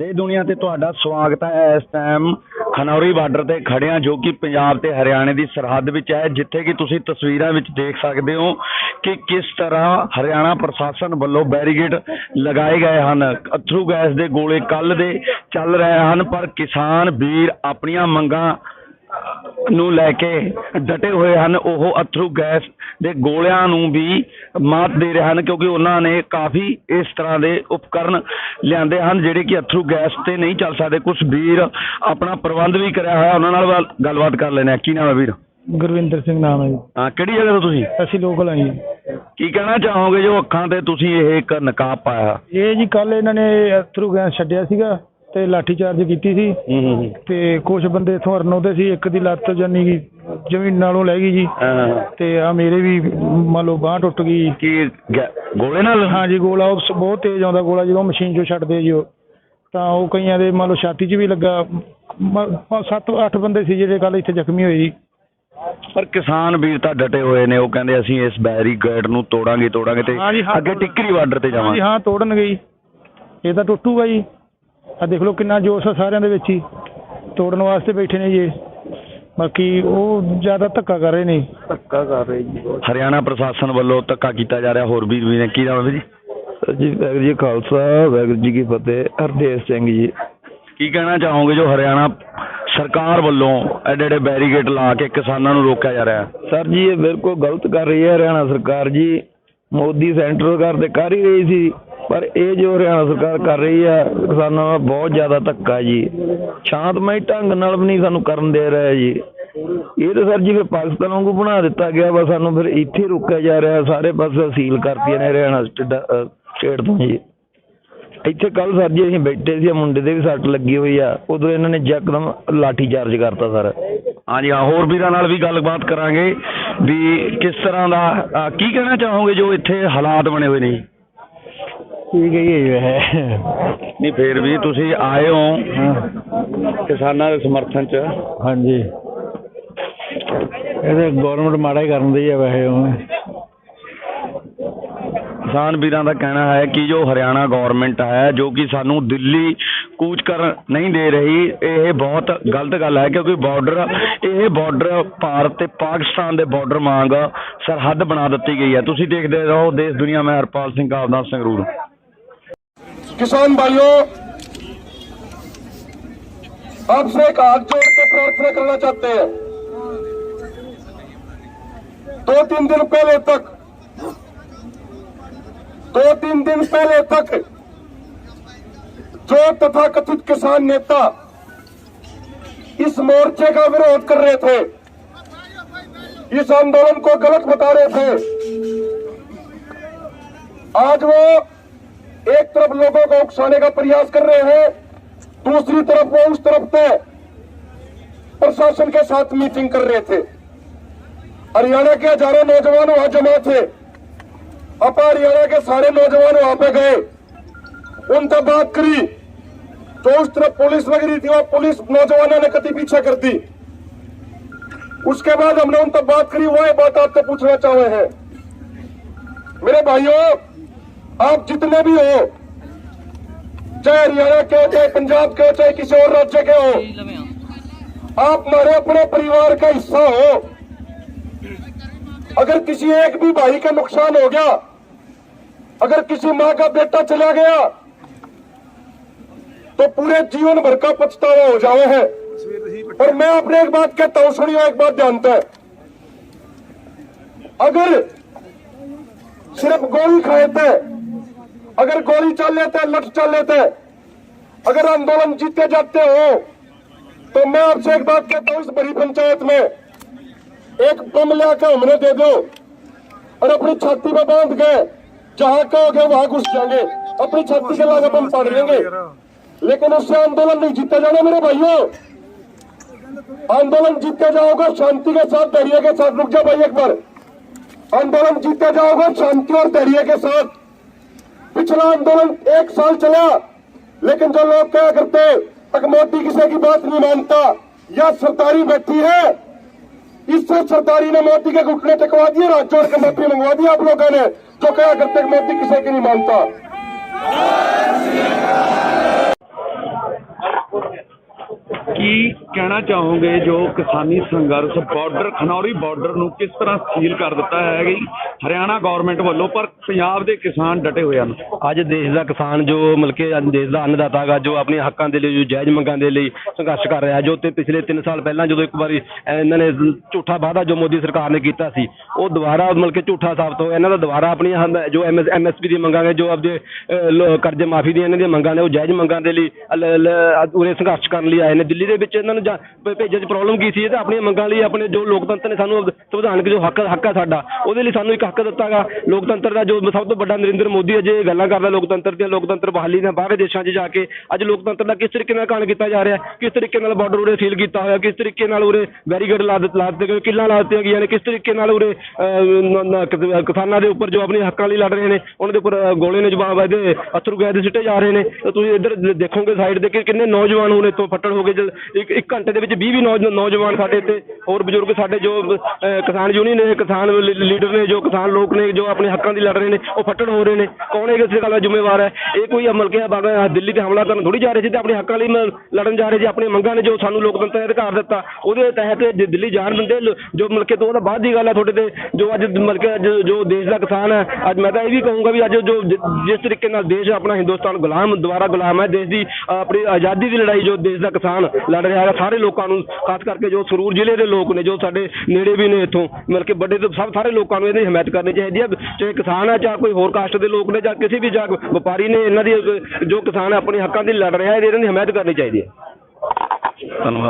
ਦੇ ਦੁਨੀਆ ਤੇ ਤੁਹਾਡਾ ਸਵਾਗਤ ਹੈ। ਇਸ ਟਾਈਮ ਖਨੌਰੀ ਬਾਰਡਰ ਤੇ ਖੜਿਆ ਜੋ ਕਿ ਪੰਜਾਬ ਤੇ ਹਰਿਆਣੇ ਦੀ ਸਰਹੱਦ ਵਿੱਚ ਹੈ, ਜਿੱਥੇ ਕਿ ਤੁਸੀਂ ਤਸਵੀਰਾਂ ਵਿੱਚ ਦੇਖ ਸਕਦੇ ਹੋ ਕਿ ਕਿਸ ਤਰ੍ਹਾਂ ਹਰਿਆਣਾ ਪ੍ਰਸ਼ਾਸਨ ਵੱਲੋਂ ਬੈਰੀਗੇਡ ਲਗਾਏ ਗਏ ਹਨ। ਅਥਰੂ ਗੈਸ ਦੇ ਗੋਲੇ ਕੱਲ ਦੇ ਚੱਲ ਰਹੇ ਹਨ, ਪਰ ਕਿਸਾਨ ਵੀਰ ਆਪਣੀਆਂ ਮੰਗਾਂ ਨੂੰ ਲੈ ਕੇ ਡਟੇ ਹੋਏ ਹਨ ਉਹ ਅਥਰੂ ਗੈਸ ਦੇ ਗੋਲਿਆਂ ਨੂੰ ਵੀ ਮਾਤ ਦੇ ਰਹੇ ਹਨ ਕਿਉਂਕਿ ਉਹਨਾਂ ਨੇ ਕਾਫੀ ਇਸ ਤਰ੍ਹਾਂ ਦੇ ਉਪਕਰਨ ਲਿਆਂਦੇ ਹਨ ਜਿਹੜੇ ਕਿ ਅਥਰੂ ਗੈਸ ਤੇ ਨਹੀਂ ਚੱਲ ਸਕਦੇ। ਕੁਝ ਵੀਰ ਆਪਣਾ ਪ੍ਰਬੰਧ ਵੀ ਕਰਿਆ ਹੋਇਆ ਉਹਨਾਂ ਨਾਲ ਗੱਲ- ਗੱਲਬਾਤ ਕਰ ਲੈਣੇ ਕੀ ਨਾਮ ਹੈ ਵੀਰ? ਗੁਰਵਿੰਦਰ ਸਿੰਘ ਨਾਮ ਹੈ ਜੀ। ਹਾਂ ਕਿਹੜੀ ਜਗ੍ਹਾ ਤੋਂ ਤੁਸੀਂ? ਅਸੀਂ ਲੋਕਲ ਹਾਂ ਜੀ। ਕੀ ਕਹਿਣਾ ਚਾਹੋਗੇ ਜੋ ਅੱਖਾਂ ਤੇ ਤੁਸੀਂ ਇਹ ਇੱਕ ਨਕਾਬ ਪਾਇਆ? ਇਹ ਜੀ ਕੱਲ ਇਹਨਾਂ ਨੇ ਥਰੂ ਗੈਸ ਛੱਡਿਆ ਸੀਗਾ। ਤੇ ਲਾਠੀ ਚਾਰਜ ਕੀਤੀ ਸੀ। ਹੂੰ ਹੂੰ ਤੇ ਕੁਝ ਬੰਦੇ ਇਥੋਂ ਅਰਨੋਦੇ ਸੀ ਇੱਕ ਦੀ ਲੱਤ ਜਾਨੀ ਕਿ ਜ਼ਮੀਨ ਨਾਲੋਂ ਲੈ ਗਈ ਜੀ। ਹਾਂ ਤੇ ਆ ਮੇਰੇ ਵੀ ਮੰਨ ਲਓ ਬਾਹ ਟੁੱਟ ਗਈ। ਕੀ ਗੈ- ਗੋਲੇ ਨਾਲ? ਹਾਂ ਜੀ ਗੋਲਾ ਉਹ ਸ- ਬਹੁਤ ਤੇਜ਼ ਆਉਂਦਾ ਗੋਲਾ ਜਦੋਂ ਮਸ਼ੀਨ 'ਚੋਂ ਛੱਡਦੇ ਜੀ ਉਹ। ਤਾਂ ਉਹ ਕਈਆਂ ਦੇ ਮੰਨ ਲਓ ਛਾਤੀ 'ਚ ਵੀ ਲੱਗਾ। 7 8 ਬੰਦੇ ਸੀ ਜਿਹੜੇ ਕੱਲ ਇੱਥੇ ਜ਼ਖਮੀ ਹੋਏ ਜੀ। ਪਰ ਕਿਸਾਨ ਵੀਰ ਤਾਂ ਡਟੇ ਹੋਏ ਨੇ ਉਹ ਕਹਿੰਦੇ ਅਸੀਂ ਇਸ ਬੈਰੀਗੇਡ ਨੂੰ ਤੋੜਾਂਗੇ ਤੋੜਾਂਗੇ ਤੇ ਹਾਂ ਜੀ, ਹਾਂ, ਅੱਗੇ ਟਿੱਕਰੀ ਬਾਰਡਰ ਤੇ ਹਾਂ ਜੀ ਜਾਵਾਂਗੇ। ਹਾਂ ਤੋੜਨਗੇ ਜੀ। ਇਹ ਤਾਂ ਟੁੱਟੂਗਾ ਜੀ। ਆ ਦੇਖ ਲਓ ਕਿੰਨਾ ਜੋਸ਼ ਆ ਸਾਰਿਆਂ ਦੇ ਵਿੱਚ ਹੀ। ਤੋੜਨ ਵਾਸਤੇ ਬੈਠੇ ਨੇ ਜੀ। ਬਾਕੀ ਉਹ ਜ਼ਿਆਦਾ ਧੱਕਾ ਕਰ ਰਹੇ ਨੇ। ਧੱਕਾ ਕਰ ਰਹੇ ਜੀ ਹਰਿਆਣਾ ਪ੍ਰਸ਼ਾਸਨ ਵੱਲੋਂ ਧੱਕਾ ਕੀਤਾ ਜਾ ਰਿਹਾ ਹੋਰ ਵੀਰ ਵੀ ਨੇ। ਕੀ ਨਾਮ ਹੈ ਜੀ? ਜੀ ਵਾਹਿਗੁਰੂ ਜੀ ਖਾਲਸਾ ਵਾਹਿਗੁਰੂ ਜੀ ਕੀ ਫਤਿਹ। ਹਰਦੇਵ ਸਿੰਘ ਜੀ। ਕੀ ਕਹਿਣਾ ਚਾਹੋਗੇ ਜੋ ਹਰਿਆਣਾ ਸਰਕਾਰ ਵੱਲੋਂ ਐਡੇ ਐਡੇ ਬੈਰੀਗੇਡ ਲਾ ਕੇ ਕਿਸਾਨਾਂ ਨੂੰ ਰੋਕਿਆ ਜਾ ਰਿਹਾ? ਹੈ ਸਰ ਜੀ ਇਹ ਬਿਲਕੁਲ ਗਲਤ ਕਰ ਰਹੀ ਹੈ ਹਰਿਆਣਾ ਸਰਕਾਰ ਜੀ। ਮੋਦੀ ਸੈਂਟਰ ਸਰਕਾਰ ਤੇ ਕਰ ਹੀ ਰਹੀ ਸੀ। ਪਰ ਇਹ ਜੋ ਹਰਿਆਣਾ ਸਰਕਾਰ ਕਰ ਰਹੀ ਹੈ ਕਿਸਾਨਾਂ ਨਾਲ ਬਹੁਤ ਜ਼ਿਆਦਾ ਧੱਕਾ ਜੀ। ਸ਼ਾਂਤਮਈ ਢੰਗ ਨਾਲ ਵੀ ਨਹੀਂ ਸਾਨੂੰ ਕਰਨ ਦੇ ਰਿਹਾ ਜੀ। ਇਹ ਤਾਂ ਸਰ ਜੀ ਫਿਰ ਪਾਕਿਸਤਾਨ ਵਾਂਗੂ ਬਣਾ ਦਿੱਤਾ ਗਿਆ ਵਾ ਸਾਨੂੰ ਫਿਰ ਇੱਥੇ ਰੋਕਿਆ ਜਾ ਰਿਹਾ, ਸਾਰੇ ਪਾਸੇ ਸੀਲ ਕਰਤੀਆਂ ਨੇ ਹਰਿਆਣਾ ਸਟੇਟ ਤੋਂ ਜੀ। ਇੱਥੇ ਕੱਲ ਸਰ ਜੀ ਅਸੀਂ ਬੈਠੇ ਸੀ, ਮੁੰਡੇ ਦੇ ਵੀ ਸੱਟ ਲੱਗੀ ਹੋਈ ਆ, ਉਦੋਂ ਇਹਨਾਂ ਨੇ ਯਕਦਮ ਲਾਠੀ ਚਾਰਜ ਕਰਤਾ ਸਰ। ਹਾਂਜੀ, ਹਾਂ, ਹੋਰ ਵੀਰਾਂ ਨਾਲ ਵੀ ਗੱਲਬਾਤ ਕਰਾਂਗੇ ਵੀ ਕਿਸ ਤਰ੍ਹਾਂ ਦਾ ਕੀ ਕਹਿਣਾ ਚਾਹੋਗੇ ਜੋ ਇੱਥੇ ਹਾਲਾਤ ਬਣੇ ਹੋਏ ਨੇ? ਠੀਕ ਹੈ ਜੀ ਹੈ। ਨਹੀਂ ਫੇਰ ਵੀ ਤੁਸੀਂ ਆਏ ਹੋ ਕਿਸਾਨਾਂ ਦੇ ਸਮਰਥਨ ਚ। ਹਾਂਜੀ। ਇਹ ਤਾਂ ਗਵਰਨਮੈਂਟ ਮਾੜਾ ਹੀ ਕਰਨ ਦੀ ਹੈ ਵੈਸੇ ਉਹ। ਕਿਸਾਨ ਵੀਰਾਂ ਦਾ ਕਹਿਣਾ ਹੈ ਕਿ ਜੋ ਹਰਿਆਣਾ ਗਵਰਨਮੈਂਟ ਹੈ ਜੋ ਕਿ ਸਾਨੂੰ ਦਿੱਲੀ ਕੂਚ ਕਰ ਨਹੀਂ ਦੇ ਰਹੀ ਇਹ ਬਹੁਤ ਗਲਤ ਗੱਲ ਹੈ ਕਿਉਂਕਿ ਬਾਰਡਰ ਇਹ ਬਾਰਡਰ ਭਾਰਤ ਤੇ ਪਾਕਿਸਤਾਨ ਦੇ ਬਾਰਡਰ ਵਾਂਗ ਸਰਹੱਦ ਬਣਾ ਦਿੱਤੀ ਗਈ ਹੈ। ਤੁਸੀਂ ਦੇਖਦੇ ਰਹੋ ਦੇਸ਼ ਦੁਨੀਆ ਮੈਂ ਹਰਪਾਲ ਸਿੰਘ ਆਪਦਾ ਸੰਗਰੂਰ। किसान भाइयों, आपसे एक हाथ जोड़ के प्रार्थना करना चाहते हैं। दो तीन दिन पहले तक दो तीन दिन पहले तक, जो तथाकथित किसान नेता इस मोर्चे का विरोध कर रहे थे, इस आंदोलन को गलत बता रहे थे, आज वो एक तरफ़ लोगों को उकसाने का प्रयास कर रहे हैं, दूसरी तरफ़ वो उस तरफ़ से प्रशासन के साथ मीटिंग कर रहे थे। हरियाणा के हज़ारों नौजवान वहाँ जमा थे। अपा हरियाणा के सारे नौजवान वहाँ पे गए। उनसे बात करी जो उस तरफ़ पुलिस लग रही थी वो पुलिस नौजवानों ने कति पीछे कर दी। उसके बाद हमने उन तक बात करी, वो बात आपसे पूछना चाहे हैं। मेरे भाइयों आप जितने भी हो चाहे हरियाणा के हो चाहे पंजाब के हो, चाहे किसी और राज्य के हो, आप हमारे अपने परिवार का हिस्सा हो। अगर किसी एक भी भाई का नुकसान हो गया, अगर किसी माँ का बेटा चला गया तो पूरे जीवन भर का पछतावा हो जावे है। और मैं अपने एक बात कहता हूँ, सुनिए, एक बात जानता है अगर सिर्फ़ गोली खाए थे अगर गोली चल लेते, लठ चल लेते, अगर आंदोलन जीते जाते हो तो मैं आपसे एक बात कहता हूँ इस बड़ी पंचायत में। एक बम लेकर हमने दे दो और अपनी छाती में बाँध के जहाँ कहोगे वहाँ घुस जाएँगे। अपनी छाती के लागे बम पाड़ लेंगे। लेकिन उससे आंदोलन नहीं जीता जाना मेरे भाइयों। आंदोलन जीते जाओगे, शांति के साथ, धैर्य के साथ। रुक जाओ भाई एक बार। आंदोलन जीते जाओगे, शांति और धैर्य के साथ। पिछला आंदोलन एक साल चला, लेकिन जो लोग क्या करते मोदी किसी की बात नहीं मानता। या सरदारी बैठी है, इससे सरदारी ने मोदी के घुटने टकवा दिए राज्यों जोड़ के मंगवा दी आप लोगों ने, जो क्या करते मोदी किसी की नहीं मानता। ਕਹਿਣਾ ਚਾਹੋਗੇ ਜੋ ਕਿਸਾਨੀ ਸੰਘਰਸ਼ ਬਾਰਡਰ ਖਨੌਰੀ ਬਾਰਡਰ ਨੂੰ ਕਿਸ ਤਰ੍ਹਾਂ ਸੀਲ ਕਰ ਦਿੱਤਾ ਹੈ ਕਿ ਹਰਿਆਣਾ ਗਵਰਨਮੈਂਟ ਵੱਲੋਂ, ਪਰ ਪੰਜਾਬ ਦੇ ਕਿਸਾਨ ਡਟੇ ਹੋਏ ਹਨ। ਅੱਜ ਦੇਸ਼ ਦਾ ਕਿਸਾਨ ਜੋ ਮਤਲਬ ਕਿ ਅੱਜ ਦੇਸ਼ ਦਾ ਅੰਨਦਾਤਾ ਗਾ, ਜੋ ਆਪਣੀਆਂ ਹੱਕਾਂ ਦੇ ਲਈ, ਜੋ ਜਾਇਜ਼ ਮੰਗਾਂ ਦੇ ਲਈ ਸੰਘਰਸ਼ ਕਰ ਰਿਹਾ, ਜੋ ਤੇ ਪਿਛਲੇ 3 ਸਾਲ ਪਹਿਲਾਂ ਜਦੋਂ ਇੱਕ ਵਾਰੀ ਇਹਨਾਂ ਨੇ ਝੂਠਾ ਵਾਅਦਾ ਜੋ ਮੋਦੀ ਸਰਕਾਰ ਨੇ ਕੀਤਾ ਸੀ, ਉਹ ਦੁਬਾਰਾ ਮਤਲਬ ਕਿ ਝੂਠਾ ਸਾਬਤ ਹੋਇਆ। ਇਹਨਾਂ ਦਾ ਦੁਬਾਰਾ ਆਪਣੀਆਂ ਹਮ- ਜੋ ਐਮਐਸਪੀ ਦੀ ਮੰਗਾਂ ਨੇ, ਜੋ ਆਪਦੇ ਕਰਜ਼ੇ ਮਾਫੀ ਦੀਆਂ ਇਹਨਾਂ ਦੀਆਂ ਮੰਗਾਂ ਨੇ, ਉਹ ਜਾਇਜ਼ ਮੰਗਾਂ ਦੇ ਲਈ ਅਲ- ਉਰੇ ਸੰਘਰਸ਼ ਕਰਨ ਲਈ ਆਏ ਨੇ। ਦਿੱਲੀ ਦੇ ਵਿੱਚ ਇਹਨਾਂ ਨੂੰ ਜਾਂ ਭ- ਭੇਜਣ 'ਚ ਪ੍ਰੋਬਲਮ ਕੀ ਸੀ? ਇਹ ਤਾਂ ਆਪਣੀਆਂ ਮੰਗਾਂ ਲਈ ਆਪਣੇ ਜੋ ਲੋਕਤੰਤਰ ਨੇ ਸਾਨੂੰ ਸੰਵਿਧਾਨਕ ਜੋ ਹੱਕ ਹੱਕ ਹੈ ਸਾਡਾ ਉਹਦੇ ਲਈ ਸਾਨੂੰ ਇੱਕ ਹੱਕ ਦਿੱਤਾਗਾ। ਲੋਕਤੰਤਰ ਦਾ ਜੋ ਸਭ ਤੋਂ ਵੱਡਾ ਨਰਿੰਦਰ ਮੋਦੀ ਅਜੇ ਗੱਲਾਂ ਕਰਦਾ ਲੋਕਤੰਤਰ ਦੀਆਂ ਲੋਕਤੰਤਰ ਬਹਾਲੀ ਨੇ ਬਾਹਰ ਦੇਸ਼ਾਂ 'ਚ ਜਾ ਕੇ। ਅੱਜ ਲੋਕਤੰਤਰ ਦਾ ਕਿਸ ਤਰੀਕੇ ਨਾਲ ਕਾਣ ਕੀਤਾ ਜਾ ਰਿਹਾ? ਹੈ ਕਿਸ ਤਰੀਕੇ ਨਾਲ ਬਾਰਡਰ ਉਰੇ ਸੀਲ ਕੀਤਾ ਹੋਇਆ? ਕਿਸ ਤਰੀਕੇ ਨਾਲ ਉਰੇ ਬੈਰੀਕੇਡ ਲਾ ਦਿੱਤੇ ਲਾ ਦਿੱਤੇ ਗਏ? ਕਿੱਲਾਂ ਲਾ ਦਿੱਤੀਆਂ ਗਈਆਂ ਨੇ? ਕਿਸ ਤਰੀਕੇ ਨਾਲ ਉਰੇ ਅਹ, ਨ- ਨ- ਕਿਸ- ਕਿਸਾਨਾਂ ਦੇ ਉੱਪਰ ਜੋ ਆਪਣੀ ਹੱਕਾਂ ਲਈ ਲੜ ਰਹੇ ਨੇ ਉਹਨਾਂ ਦੇ ਉੱਪਰ ਅਹ, ਗੋਲੇ ਨੇ ਜਵਾਬ ਇਹਦੇ ਅਥਰੂ ਗੈਸ ਦੇ ਸਿੱਟੇ ਜਾ ਰਹੇ ਨੇ। ਤਾਂ ਤੁਸੀਂ ਇੱਧਰ ਦੇਖੋਗੇ ਸਾਈਡ ਦੇ ਕਿ ਕਿੰਨੇ ਨੌਜਵਾਨ ਹੁਣ ਇੱਥੋਂ ਫੱਟੜ ਹੋ ਗਏ। ਜਦ ਇੱਕ ਇੱਕ ਘੰਟੇ ਦੇ ਵਿੱਚ 20 ਵੀ ਨੌਜ- ਨੌਜਵਾਨ ਸਾਡੇ ਇੱਥੇ, ਹੋਰ ਬਜ਼ੁਰਗ ਸਾਡੇ ਜੋ ਕਿਸਾਨ ਯੂਨੀਅਨ ਨੇ ਕਿਸਾਨ ਲੀਡਰ ਨੇ, ਜੋ ਕਿਸਾਨ ਲੋਕ ਨੇ, ਜੋ ਆਪਣੇ ਹੱਕਾਂ ਦੀ ਲੜ ਰਹੇ ਨੇ, ਉਹ ਫੱਟੜ ਹੋ ਰਹੇ ਨੇ। ਕੌਣ ਹੈ ਇਸ ਗੱਲ ਦਾ ਜ਼ਿੰਮੇਵਾਰ ਹੈ? ਇਹ ਕੋਈ ਅਮਲ ਕੇ ਬਾਗਾ ਦਿੱਲੀ ਤੇ ਹਮਲਾ ਕਰਨ ਥੋੜੀ ਜਾ ਰਹੇ ਸੀ ਤੇ ਆਪਣੇ ਹੱਕਾਂ ਲਈ ਲੜਨ ਜਾ ਰਹੇ ਸੀ, ਆਪਣੀਆਂ ਮੰਗਾਂ ਨੇ ਜੋ ਸਾਨੂੰ ਲੋਕਤੰਤਰ ਨੇ ਅਧਿਕਾਰ ਦਿੱਤਾ। ਉਹਦੇ ਤਹਿਤ ਜੇ ਦਿੱਲੀ ਜਾਣ ਦਿੰਦੇ ਜੋ ਮਲਕੇ ਤੋਂ ਉਹਦਾ ਬਾਅਦ ਦੀ ਗੱਲ ਹੈ ਤੁਹਾਡੇ ਤੇ, ਜੋ ਅੱਜ ਮਲਕੇ ਅੱਜ ਜੋ ਦੇਸ਼ ਦਾ ਕਿਸਾਨ ਹੈ, ਅੱਜ ਮੈਂ ਤਾਂ ਇਹ ਵੀ ਕਹੂੰਗਾ ਵੀ ਅੱਜ ਜੋ ਜਿਸ ਤਰੀਕੇ ਨਾਲ ਦੇਸ਼ ਆਪਣਾ ਹਿੰਦੁਸਤਾਨ ਗੁਲਾਮ ਦੁਆਰਾ ਗੁਲਾਮ ਹੈ, ਦੇਸ਼ ਦੀ ਆਪਣੀ ਆਜ਼ਾਦੀ ਦੀ ਲੜਾਈ ਜੋ ਦੇਸ਼ ਦਾ ਕਿਸਾਨ ਲੜ ਰਿਹਾ ਹੈ ਸਾਰੇ ਲੋਕਾਂ ਨੂੰ, ਖਾਸ ਕਰਕੇ ਜੋ ਸਰੂਰ ਜ਼ਿਲ੍ਹੇ ਦੇ ਲੋਕ ਨੇ, ਜੋ ਸਾਡੇ ਨੇੜੇ ਵੀ ਨੇ ਇੱਥੋਂ, ਮਤਲਬ ਕਿ ਵੱਡੇ ਤੋਂ ਸਭ ਸਾਰੇ ਲੋਕਾਂ ਨੂੰ ਇਹਦੀ ਹਮਾਇਤ ਕਰਨੀ ਚਾਹੀਦੀ ਹੈ। ਚਾਹੇ ਕਿਸਾਨ ਹੈ ਚਾਹੇ ਕੋਈ ਹੋਰ ਕਾਸਟ ਦੇ ਲੋਕ ਨੇ ਜਾਂ ਕਿਸੇ ਵੀ ਜਾਂ ਵਪਾਰੀ ਨੇ, ਇਹਨਾਂ ਦੀ ਜੋ ਕਿਸਾਨ ਆਪਣੇ ਹੱਕਾਂ ਦੀ ਲੜ ਰਿਹਾ ਹੈ ਇਹਨਾਂ ਦੀ ਹਮਾਇਤ ਕਰਨੀ ਚਾਹੀਦੀ ਹੈ। ਧੰਨਵਾਦ।